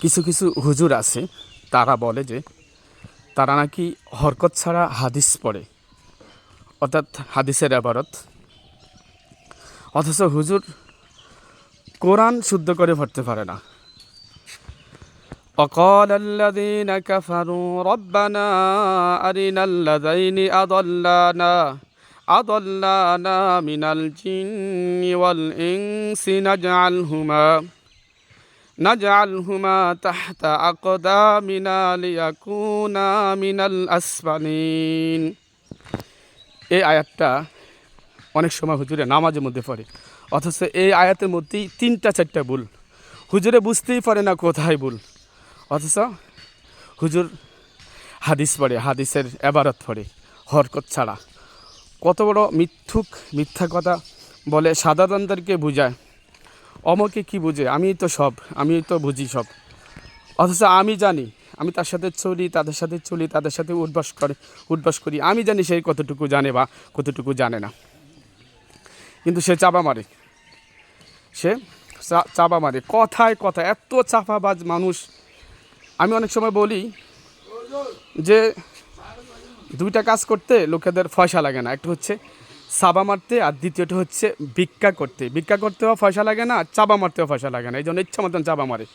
কিছু কিছু হুজুর আছে তারা বলে যে তারা নাকি হরকত ছাড়া হাদিস পড়ে অর্থাৎ হাদিসের আবারত অথচ হুজুর কোরআন শুদ্ধ করে পড়তে পারে না وقال الذين كفروا ربنا أرنا الذين أضلانا أضلانا من الجن والإنس نجعلهما نجعلهما تحت أقدامنا ليكونا من الأسفلين এই আয়াতটা অনেক সময় হুজুরে নামাজের মধ্যে পড়ে অথচ এই আয়াতের মধ্যেই তিনটা চারটা ভুল হুজুরে বুঝতেই পারে না কোথায় ভুল অথচ হুজুর হাদিস পড়ে হাদিসের এবারত পড়ে হরকত ছাড়া কত বড় মিথ্যুক মিথ্যা কথা বলে সাধারণদেরকে বুঝায় অমকে কি বুঝে? আমি তো সব আমি তো বুঝি সব। অথচ আমি জানি, আমি তার সাথে চলি, তাদের সাথে চলি, তাদের সাথে উঠবাস করে, উঠবাস করি। আমি জানি সে কতটুকু জানে বা কতটুকু জানে না। কিন্তু সে চাপা মারে। সে চাপা মারে। কথায় কথা, এত চাপাবাজ মানুষ। আমি অনেক সময় বলি যে, দুইটা কাজ করতে লোকেদের পয়সা লাগে না। একটা হচ্ছে চাবা মারতে আর দ্বিতীয়টা হচ্ছে ভিক্ষা করতে। ভিক্ষা করতেও পয়সা লাগে না, আর চাবা মারতেও পয়সা লাগে না। এই জন্য ইচ্ছা মতন চাবা মারে।